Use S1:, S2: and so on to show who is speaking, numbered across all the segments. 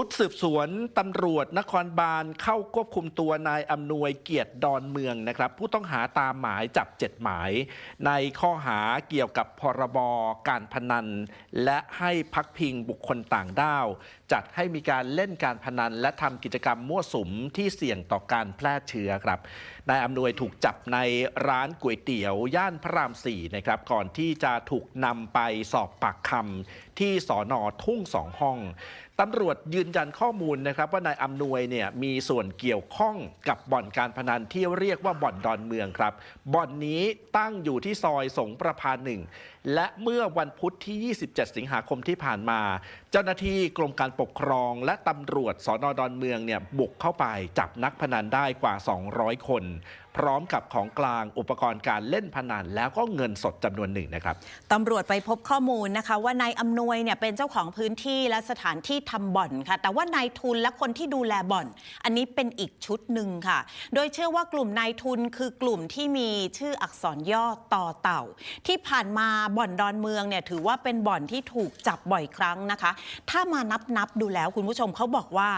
S1: ชุดสืบสวนตำรวจนครบาลเข้าควบคุมตัวนายอำนวยเกียรติดอนเมืองนะครับ ผู้ต้องหาตามหมายจับ7หมาย ในข้อหาเกี่ยวกับพรบการพนัน และให้พักพิงบุคคลต่างด้าว จัดให้มีการเล่นการพนัน และทำกิจกรรมมั่วสุมที่เสี่ยงต่อการแพร่เชื้อครับนายอำนวยถูกจับในร้านก๋วยเตี๋ยว ย่านพระรามสี่นะครับก่อนที่จะถูกนำไปสอบปากคำที่สอนอทุ่งสองห้องตำรวจยืนยันข้อมูลนะครับว่านายอำนวยเนี่ยมีส่วนเกี่ยวข้องกับบ่อนการพนันที่เรียกว่าบ่อนดอนเมืองครับ บ่อนนี้ตั้งอยู่ที่ซอยสงประพาหนึ่งและเมื่อวันพุธที่ 27 สิงหาคมที่ผ่านมา เจ้าหน้าที่กรมการปกครองและตำรวจสอนอดอนเมืองเนี่ยบุกเข้าไปจับนักพนันได้กว่า 200 คน พร้อมกับของกลางอุปกรณ์การเล่นพนันแล้วก็เงินสดจำนวนหนึ่งนะครับ
S2: ตำรวจไปพบข้อมูลนะคะว่านายอำนวยเนี่ยเป็นเจ้าของพื้นที่และสถานที่ทำบ่อนค่ะแต่ว่านายทุนและคนที่ดูแลบ่อน อันนี้เป็นอีกชุดหนึ่งค่ะ โดยเชื่อว่ากลุ่มนายทุนคือกลุ่มที่มีชื่ออักษรย่อต่อเต่า ที่ผ่านมาบ่อนดอนเมืองเนี่ยถือว่าเป็นบ่อนที่ถูกจับบ่อยครั้งนะคะ ถ้ามานับนับๆดูแล้วคุณผู้ชมเขาบอกว่า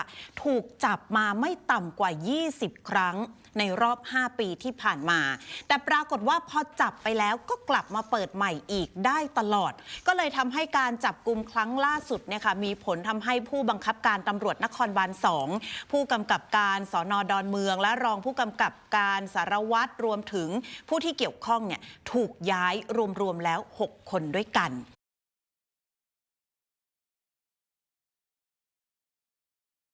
S2: ถูกจับมาไม่ต่ำกว่า 20 ครั้งในรอบ 5 ปีที่ผ่านมา แต่ปรากฏว่าพอจับไปแล้วก็กลับมาเปิดใหม่อีกได้ตลอด ก็เลยทำให้การจับกลุ่มครั้งล่าสุดเนี่ยค่ะมีผลทำให้ผู้บังคับการตำรวจนครบาล2ผู้กำกับการสอนอดอนเมือง และรองผู้กำกับการสารวัตรรวมถึงผู้ที่เกี่ยวข้องเนี่ยถูกย้ายรวมๆแล้ว 6 คนด้วยกัน